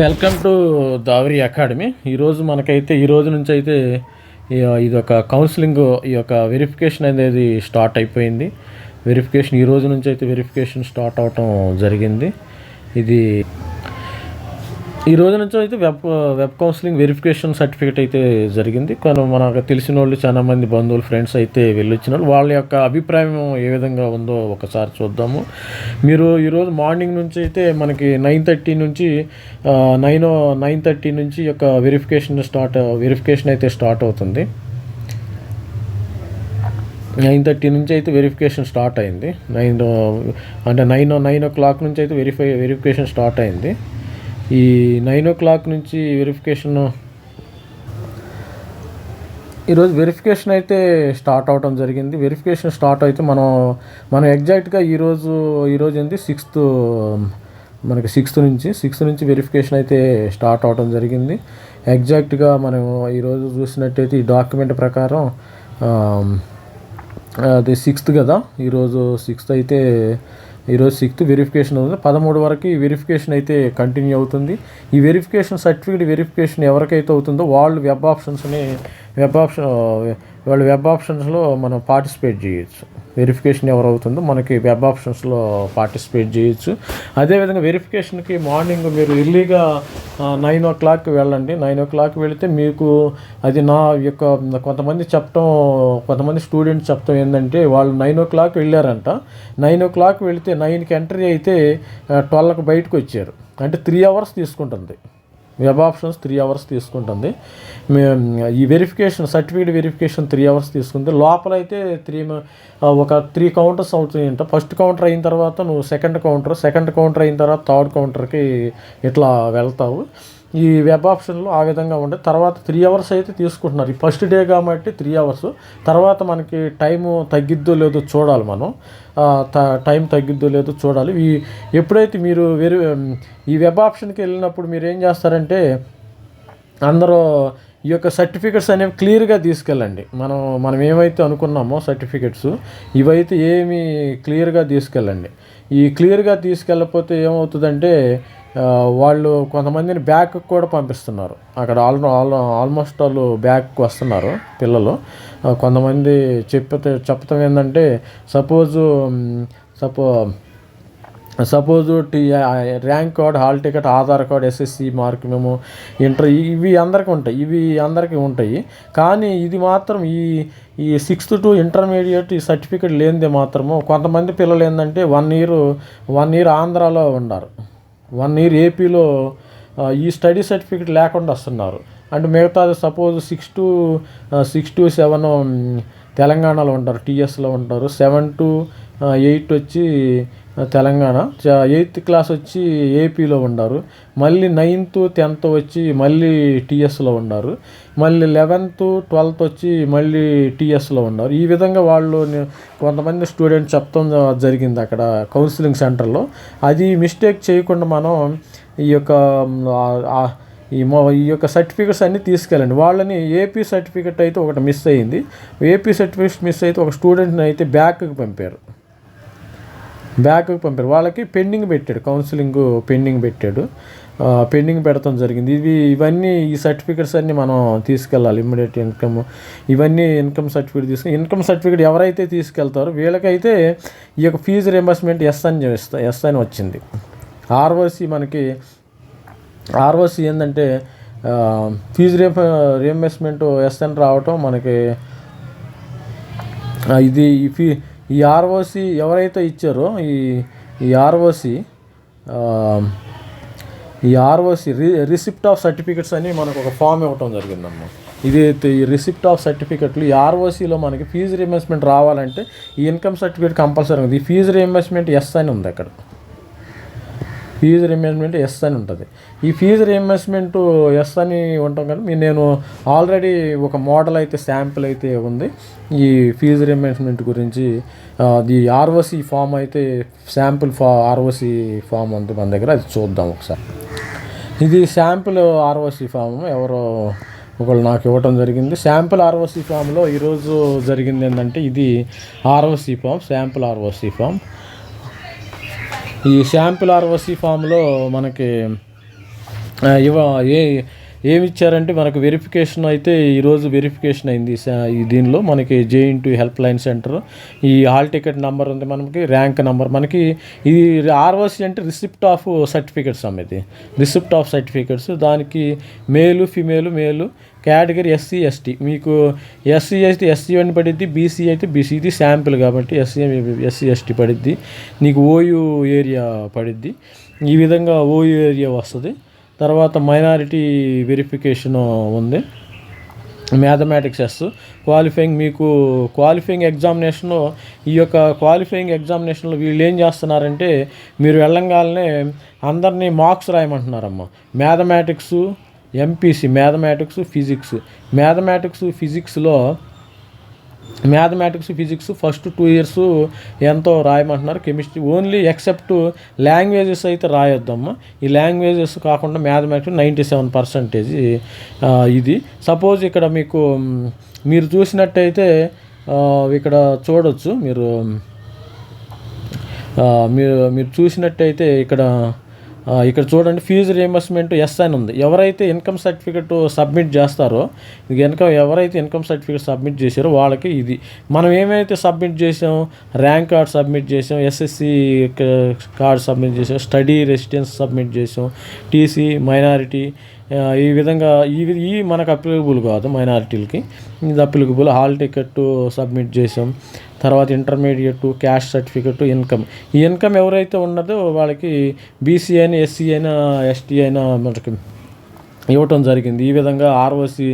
Welcome to దావరి academy. ఈరోజు మనకైతే ఈ రోజు నుంచి అయితే ఇది ఒక కౌన్సిలింగ్ ఈ యొక్క వెరిఫికేషన్ అనేది స్టార్ట్ అయిపోయింది. వెరిఫికేషన్ ఈ రోజు నుంచి అయితే వెరిఫికేషన్ స్టార్ట్ అవటం జరిగింది. ఇది ఈ రోజు నుంచి అయితే web web counselling verification certificate అయితే జరిగింది. కానీ మనకు తెలిసిన వాళ్ళు చాలా మంది బంధువులు ఫ్రెండ్స్ అయితే వెళ్ళొచ్చిన వాళ్ళ. యొక్క అభిప్రాయం ఏ విధంగా ఉందో ఒకసారి చూద్దాము. మీరు ఈరోజు మార్నింగ్ నుంచి అయితే మనకి నైన్ థర్టీ నుంచి నైన్ నైన్ థర్టీ నుంచి యొక్క వెరిఫికేషన్ స్టార్ట్ వెరిఫికేషన్ అయితే స్టార్ట్ అవుతుంది. నైన్ థర్టీ నుంచి అయితే వెరిఫికేషన్ స్టార్ట్ అయింది. నైన్ అంటే నైన్ నైన్ ఓ క్లాక్ నుంచి అయితే వెరిఫై వెరిఫికేషన్ స్టార్ట్ అయింది. ఈ నైన్ ఓ క్లాక్ నుంచి వెరిఫికేషన్ ఈరోజు వెరిఫికేషన్ అయితే స్టార్ట్ అవడం జరిగింది. వెరిఫికేషన్ స్టార్ట్ అయితే మనం మనం ఎగ్జాక్ట్గా ఈరోజు ఈరోజు ఏంటి సిక్స్త్ మనకి సిక్స్త్ నుంచి సిక్స్త్ నుంచి వెరిఫికేషన్ అయితే స్టార్ట్ అవడం జరిగింది. ఎగ్జాక్ట్గా మనం ఈరోజు చూసినట్టయితే ఈ డాక్యుమెంట్ ప్రకారం అది సిక్స్త్ కదా? ఈరోజు సిక్స్త్ అయితే ఈరోజు సిక్స్త్ వెరిఫికేషన్ ఉంది. పదమూడు వరకు ఈ వెరిఫికేషన్ అయితే కంటిన్యూ అవుతుంది. ఈ వెరిఫికేషన్ సర్టిఫికేట్ వెరిఫికేషన్ ఎవరికైతే అవుతుందో వాళ్ళు వెబ్ ఆప్షన్స్ని వెబ్ ఆప్షన్ వాళ్ళు వెబ్ ఆప్షన్స్లో మనం పార్టిసిపేట్ చేయొచ్చు. వెరిఫికేషన్ ఎవరు అవుతుందో మనకి వెబ్ ఆప్షన్స్లో పార్టిసిపేట్ చేయొచ్చు. అదేవిధంగా వెరిఫికేషన్కి మార్నింగ్ మీరు ఎర్లీగా నైన్ ఓ క్లాక్కి వెళ్ళండి. నైన్ ఓ క్లాక్ వెళితే మీకు అది నా యొక్క కొంతమంది చెప్పటం కొంతమంది స్టూడెంట్స్ చెప్పటం ఏంటంటే వాళ్ళు నైన్ ఓ క్లాక్ వెళ్ళారంట. నైన్ ఓ క్లాక్ వెళితే నైన్కి ఎంట్రీ అయితే ట్వెల్వ్కి బయటకు వచ్చారు. అంటే త్రీ అవర్స్ తీసుకుంటుంది. వెబ్ ఆప్షన్స్ త్రీ అవర్స్ తీసుకుంటుంది. మేము ఈ verification certificate verification three hours తీసుకుంది. లోపల అయితే త్రీ ఒక త్రీ కౌంటర్స్ అవుతాయంట. ఫస్ట్ కౌంటర్ అయిన తర్వాత నువ్వు సెకండ్ కౌంటర్ సెకండ్ కౌంటర్ అయిన తర్వాత థర్డ్ కౌంటర్కి ఇట్లా వెళ్తావు. ఈ వెబ్ ఆప్షన్లో ఆ విధంగా ఉండే. తర్వాత త్రీ అవర్స్ అయితే తీసుకుంటున్నారు. ఈ ఫస్ట్ డే కాబట్టి త్రీ అవర్స్ తర్వాత మనకి టైము తగ్గిద్దో లేదో చూడాలి మనం. టైం తగ్గిద్దో లేదో చూడాలి. ఈ ఎప్పుడైతే మీరు వేరే ఈ వెబ్ ఆప్షన్కి వెళ్ళినప్పుడు మీరు ఏం చేస్తారంటే అందరూ ఈ యొక్క సర్టిఫికెట్స్ అనేవి క్లియర్గా తీసుకెళ్ళండి. మనం మనం ఏమైతే అనుకున్నామో సర్టిఫికెట్స్ ఇవైతే ఏమి క్లియర్గా తీసుకెళ్ళండి. ఈ క్లియర్గా తీసుకెళ్ళకపోతే ఏమవుతుందంటే వాళ్ళు కొంతమందిని బ్యాక్ కూడా పంపిస్తున్నారు. అక్కడ ఆల్ ఆల్ ఆల్మోస్ట్ వాళ్ళు బ్యాక్ వస్తున్నారు పిల్లలు. కొంతమంది చెప్పితే చెప్పటం ఏంటంటే suppose సపో suppose T rank card hall ticket Aadhaar card SSC mark మేము ఇంటర్ ఇవి అందరికీ ఉంటాయి ఇవి అందరికీ ఉంటాయి. కానీ ఇది మాత్రం ఈ ఈ సిక్స్త్ టు ఇంటర్మీడియట్ ఈ సర్టిఫికేట్ లేనిదే మాత్రము కొంతమంది పిల్లలు ఏంటంటే వన్ ఇయర్ వన్ ఇయర్ ఆంధ్రాలో ఉన్నారు. వన్ ఇయర్ ఏపీలో ఈ స్టడీ సర్టిఫికేట్ లేకుండా వస్తున్నారు. అంటే మిగతా suppose six to six to seven తెలంగాణలో ఉంటారు టీఎస్లో ఉంటారు. సెవెన్ టు ఎయిట్ వచ్చి తెలంగాణ. ఎయిత్ క్లాస్ వచ్చి ఏపీలో ఉన్నారు మళ్ళీ నైన్త్ టెన్త్ వచ్చి మళ్ళీ టీఎస్లో ఉన్నారు మళ్ళీ లెవెన్త్ ట్వెల్త్ వచ్చి మళ్ళీ టీఎస్లో ఉన్నారు ఈ విధంగా వాళ్ళు కొంతమంది స్టూడెంట్స్ చెప్తాం జరిగింది అక్కడ కౌన్సిలింగ్ సెంటర్లో. అది మిస్టేక్ చేయకుండా మనం ఈ యొక్క ఈ ఈ యొక్క సర్టిఫికెట్స్ అన్నీ తీసుకెళ్ళండి. వాళ్ళని ఏపీ సర్టిఫికెట్ అయితే ఒకటి మిస్ అయ్యింది. ఏపీ సర్టిఫికెట్ మిస్ అయితే ఒక స్టూడెంట్ని అయితే బ్యాక్కి పంపారు. బ్యాక్కి పంపారు. వాళ్ళకి పెండింగ్ పెట్టాడు కౌన్సిలింగ్ పెండింగ్ పెట్టాడు. పెండింగ్ పెడతాం జరిగింది. ఇవి ఇవన్నీ ఈ సర్టిఫికెట్స్ అన్నీ మనం తీసుకెళ్ళాలి ఇమ్మీడియట్ ఇన్కమ్. ఇవన్నీ ఇన్కమ్ సర్టిఫికేట్ తీసుకుని ఇన్కమ్ సర్టిఫికేట్ ఎవరైతే తీసుకెళ్తారో వీళ్ళకైతే ఈ యొక్క ఫీజు రింబర్స్మెంట్ ఎస్ అని చేస్తా ఎస్ అని వచ్చింది. ఆర్ఓసి మనకి ఆర్ఓసి ఏంటంటే ఫీజు రియం రియంబర్స్మెంట్ ఎస్ అని రావటం మనకి ఇది ఈ ఫీ ఈ ఆర్ఓసి ఎవరైతే ఇచ్చారో ఈ ఈ ఆర్ఓసి ఈ ఆర్ఓసి రి రిసిప్ట్ ఆఫ్ సర్టిఫికెట్స్ అని మనకు ఒక ఫామ్ ఇవ్వటం జరిగిందమ్మా. ఇది అయితే ఈ రిసిప్ట్ ఆఫ్ సర్టిఫికెట్లు ఈ ఆర్ఓసిలో మనకి ఫీజు రియంబర్స్మెంట్ రావాలంటే ఈ ఇన్కమ్ సర్టిఫికేట్ కంపల్సరీ ఉంది. ఈ ఫీజు రియంబర్స్మెంట్ ఎస్ అని ఉంది అక్కడ. ఫీజు రియంబర్స్మెంట్ ఎస్ అని ఉంటుంది. ఈ ఫీజు రియంబర్స్మెంట్ ఎస్ అని ఉంటాం కానీ మీ నేను ఆల్రెడీ ఒక మోడల్ అయితే శాంపిల్ అయితే ఉంది. ఈ ఫీజు రియంబర్స్మెంట్ గురించి ఆ, ఈ ఆర్ఓసి ఫామ్ అయితే శాంపుల్ ఫా ఆర్ఓసి ఫామ్ ఉంది మన దగ్గర అది చూద్దాం ఒకసారి. ఇది శాంపుల్ ఆర్ఓసి ఫామ్ ఎవరో ఒకళ్ళు నాకు ఇవ్వటం జరిగింది. శాంపుల్ ఆర్ఓసి ఫామ్లో ఈరోజు జరిగింది ఏంటంటే ఇది ROC form sample ROC form ఈ శాంపుల్ ఆర్ఓసి ఫామ్లో మనకి ఇవ ఏ ఏమి ఇచ్చారంటే మనకు వెరిఫికేషన్ అయితే ఈరోజు వెరిఫికేషన్ అయింది. ఈ దీనిలో మనకి J into help line centre ఈ హాల్ టికెట్ నెంబర్ ఉంది మనకి ర్యాంక్ నెంబర్ మనకి ఇది ఆర్ఓసి అంటే రిసిప్ట్ ఆఫ్ సర్టిఫికెట్స్ అమ్మేది రిసిప్ట్ ఆఫ్ సర్టిఫికెట్స్ దానికి male female male category SC ST మీకు ఎస్సీ అయితే ఎస్సీ అని పడిద్ది బీసీ అయితే బీసీ ఇది శాంపిల్ కాబట్టి ఎస్సీ ఎస్సీ ఎస్టీ పడిద్ది. నీకు ఓయూ ఏరియా పడిద్ది. ఈ విధంగా ఓయూ ఏరియా వస్తుంది. తర్వాత మైనారిటీ వెరిఫికేషన్ ఉంది. మ్యాథమెటిక్స్ ఎస్ క్వాలిఫైయింగ్ మీకు క్వాలిఫైయింగ్ ఎగ్జామినేషన్లో ఈ యొక్క క్వాలిఫైయింగ్ ఎగ్జామినేషన్లో వీళ్ళు ఏం చేస్తున్నారంటే మీరు వెళ్ళంగానే అందరినీ marks రాయమంటున్నారమ్మ. Mathematics MPC mathematics physics. Mathematics ఫిజిక్స్లో mathematics physics first two years ఎంతో రాయమంటున్నారు. కెమిస్ట్రీ ఓన్లీ ఎక్సెప్ట్ లాంగ్వేజెస్ అయితే రాయొద్దమ్మా. ఈ లాంగ్వేజెస్ కాకుండా మ్యాథమెటిక్స్ నైంటీ సెవెన్ పర్సంటేజ్ ఇది. సపోజ్ ఇక్కడ మీకు మీరు చూసినట్టయితే ఇక్కడ చూడొచ్చు మీరు మీరు మీరు చూసినట్టయితే ఇక్కడ ఇక్కడ చూడండి ఫీజు రియంబర్స్మెంట్ ఎస్ అని ఉంది. ఎవరైతే ఇన్కమ్ సర్టిఫికెట్ సబ్మిట్ చేస్తారో ఇది ఇన్కమ్ ఎవరైతే ఇన్కమ్ సర్టిఫికెట్ సబ్మిట్ చేశారో వాళ్ళకి ఇది. మనం ఏమైతే సబ్మిట్ చేసాం ర్యాంక్ కార్డ్ సబ్మిట్ చేసాం ఎస్ఎస్సి కార్డ్ సబ్మిట్ చేసాం స్టడీ రెసిడెన్స్ సబ్మిట్ చేసాం టీసీ మైనారిటీ ఈ విధంగా ఈ ఈ మనకు అప్లికబుల్ కాదు మైనారిటీలకి ఇది అప్లికబుల్ హాల్ టికెట్ సబ్మిట్ చేసాం. తర్వాత ఇంటర్మీడియట్ క్యాష్ సర్టిఫికెట్ ఇన్కమ్ ఈ ఇన్కమ్ ఎవరైతే ఉన్నదో వాళ్ళకి బీసీ అయినా ఎస్సీ అయినా ఎస్టీ అయినా మనకి ఇవ్వటం జరిగింది. ఈ విధంగా ఆర్ఓసి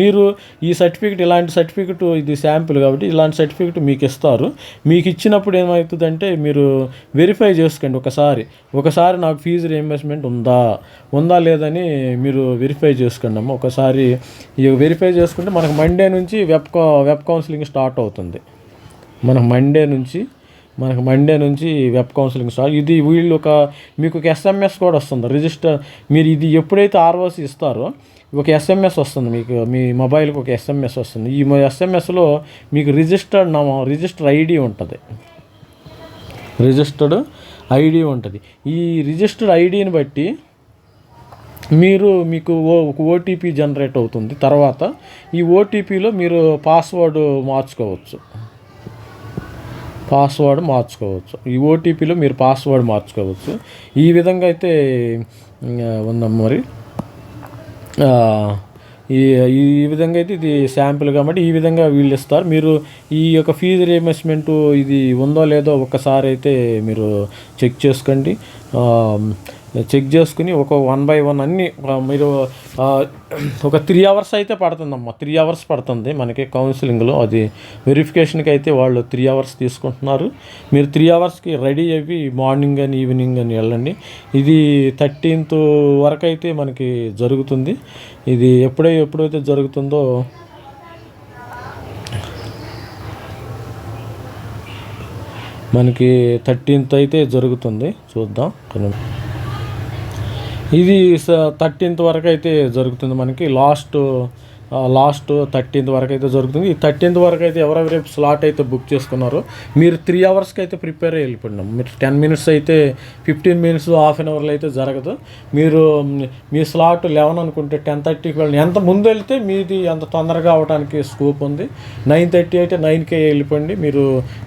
మీరు ఈ సర్టిఫికెట్ ఇలాంటి సర్టిఫికెట్ ఇది శాంపుల్ కాబట్టి ఇలాంటి సర్టిఫికెట్ మీకు ఇస్తారు. మీకు ఇచ్చినప్పుడు ఏమవుతుందంటే మీరు వెరిఫై చేసుకోండి ఒకసారి. ఒకసారి నాకు ఫీజు రియంబర్స్మెంట్ ఉందా? ఉందా లేదని మీరు వెరిఫై చేసుకోండి అమ్మ. ఒకసారి ఇక వెరిఫై చేసుకుంటే మనకు మండే నుంచి వెబ్ కౌ వెబ్ కౌన్సిలింగ్ స్టార్ట్ అవుతుంది. మనకు మండే నుంచి మనకు మండే నుంచి వెబ్ కౌన్సిలింగ్ స్టార్ట్ ఇది వీళ్ళు ఒక మీకు ఒక ఎస్ఎంఎస్ కూడా వస్తుంది. రిజిస్టర్ మీరు ఇది ఎప్పుడైతే ఆర్ఓసి ఇస్తారో ఒక ఎస్ఎంఎస్ వస్తుంది మీకు. మీ మొబైల్కి ఒక ఎస్ఎంఎస్ వస్తుంది. ఈ ఎస్ఎంఎస్లో మీకు రిజిస్టర్డ్ నా రిజిస్టర్ ఐడి ఉంటుంది. రిజిస్టర్డ్ ఐడి ఉంటుంది. ఈ రిజిస్టర్డ్ ఐడిని బట్టి మీరు మీకు ఓ ఒక ఓటీపీ జనరేట్ అవుతుంది. తర్వాత ఈ ఓటీపీలో మీరు పాస్వర్డ్ మార్చుకోవచ్చు. పాస్వర్డ్ మార్చుకోవచ్చు. ఈ ఓటీపీలో మీరు పాస్వర్డ్ మార్చుకోవచ్చు. ఈ విధంగా అయితే ఆ, ఉందమ్మ మరి. ఈ ఈ విధంగా అయితే ఇది శాంపిల్ కాబట్టి ఈ విధంగా వీళ్ళు ఇస్తారు. మీరు ఈ యొక్క ఫీజు రియంబర్స్మెంట్ ఇది ఉందో లేదో ఒక్కసారి అయితే మీరు చెక్ చేసుకోండి. చెక్ చేసుకుని ఒక వన్ బై వన్ అన్ని మీరు ఒక త్రీ అవర్స్ అయితే పడుతుందమ్మా. త్రీ అవర్స్ పడుతుంది మనకి కౌన్సిలింగ్లో అది వెరిఫికేషన్కి అయితే వాళ్ళు త్రీ అవర్స్ తీసుకుంటున్నారు. మీరు త్రీ అవర్స్కి రెడీ అయ్యి మార్నింగ్ అని ఈవినింగ్ అని వెళ్ళండి. ఇది థర్టీన్త్ వరకు అయితే మనకి జరుగుతుంది. ఇది ఎప్పుడై ఎప్పుడైతే జరుగుతుందో మనకి థర్టీన్త్ అయితే జరుగుతుంది. చూద్దాం. కొన్ని ఇది థర్టీన్త్ వరకు అయితే జరుగుతుంది మనకి. లాస్ట్ లాస్ట్ థర్టీన్త్ వరకు అయితే జరుగుతుంది. ఈ థర్టీన్త్ వరకు అయితే ఎవరెవరైతే స్లాట్ అయితే బుక్ చేసుకున్నారో మీరు త్రీ అవర్స్కి అయితే ప్రిపేర్ అయ్యి వెళ్ళిపోయినాం మీరు టెన్ మినిట్స్ అయితే ఫిఫ్టీన్ మినిట్స్ హాఫ్ అన్ అవర్లో అయితే జరగదు. మీరు మీ స్లాట్ లెవెన్ అనుకుంటే టెన్ థర్టీకి వెళ్ళి ఎంత ముందు వెళ్తే మీది అంత తొందరగా అవడానికి స్కోప్ ఉంది. నైన్ థర్టీ అయితే నైన్కే వెళ్ళిపోండి. మీరు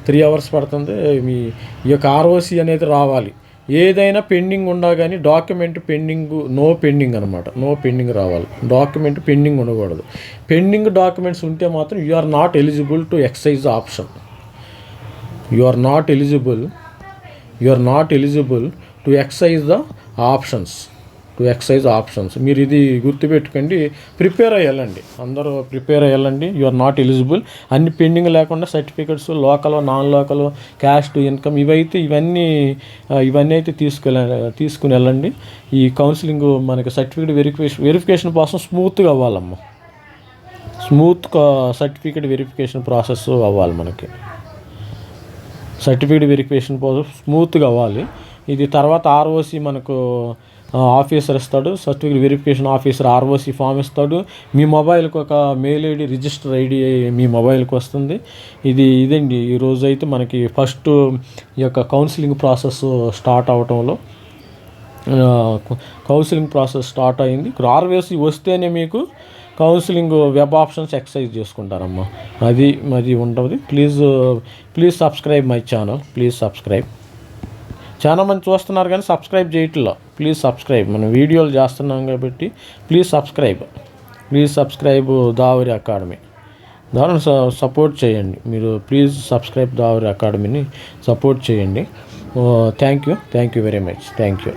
త్రీ అవర్స్ పడుతుంది. మీ ఈ యొక్క ఆర్ఓసి అనేది రావాలి. ఏదైనా పెండింగ్ ఉండా కానీ డాక్యుమెంట్ పెండింగ్ నో పెండింగ్ అనమాట నో పెండింగ్ రావాలి. డాక్యుమెంట్ పెండింగ్ ఉండకూడదు. పెండింగ్ డాక్యుమెంట్స్ ఉంటే మాత్రం you are not eligible to exercise option you are not eligible you are not eligible to exercise the options to exercise options. మీరు ఇది గుర్తుపెట్టుకోండి prepare అయ్యాలండి. అందరూ ప్రిపేర్ అయ్యాలండి. యు ఆర్ నాట్ ఎలిజిబుల్ అన్ని పెండింగ్ లేకుండా certificates local non local caste income ఇవైతే ఇవన్నీ ఇవన్నీ అయితే తీసుకెళ్ళ తీసుకుని వెళ్ళండి ఈ కౌన్సిలింగ్ మనకి సర్టిఫికేట్ వెరిఫికేషన్ వెరిఫికేషన్ కోసం స్మూత్గా అవ్వాలమ్మ. స్మూత్ సర్టిఫికేట్ వెరిఫికేషన్ ప్రాసెస్ అవ్వాలి మనకి. సర్టిఫికేట్ వెరిఫికేషన్ కోసం స్మూత్గా అవ్వాలి. ఇది తర్వాత ఆర్ఓసి మనకు ఆఫీసర్ ఇస్తాడు certificate verification officer ROC form ఇస్తాడు. మీ మొబైల్కి ఒక మెయిల్ ఐడి రిజిస్టర్ ఐడి మీ మొబైల్కి వస్తుంది. ఇది ఇదండి. ఈ అయితే మనకి ఫస్ట్ ఈ యొక్క కౌన్సిలింగ్ ప్రాసెస్ స్టార్ట్ అవటంలో. కౌన్సిలింగ్ ప్రాసెస్ స్టార్ట్ అయింది. ఆర్వేసి వస్తేనే మీకు కౌన్సిలింగ్ వెబ్ ఆప్షన్స్ ఎక్సర్సైజ్ చేసుకుంటారమ్మా. అది మరి ఉంటుంది please please subscribe my channel please subscribe చాలా మంది చూస్తున్నారు కానీ సబ్స్క్రైబ్ చేయట్లా. Please subscribe. మనం వీడియోలు చేస్తున్నాం కాబట్టి please subscribe. Please subscribe Davari academy. దానిని సపోర్ట్ చేయండి. మీరు ప్లీజ్ సబ్స్క్రైబ్ దావరి అకాడమీని సపోర్ట్ చేయండి. Thank you. Thank you very much. Thank you.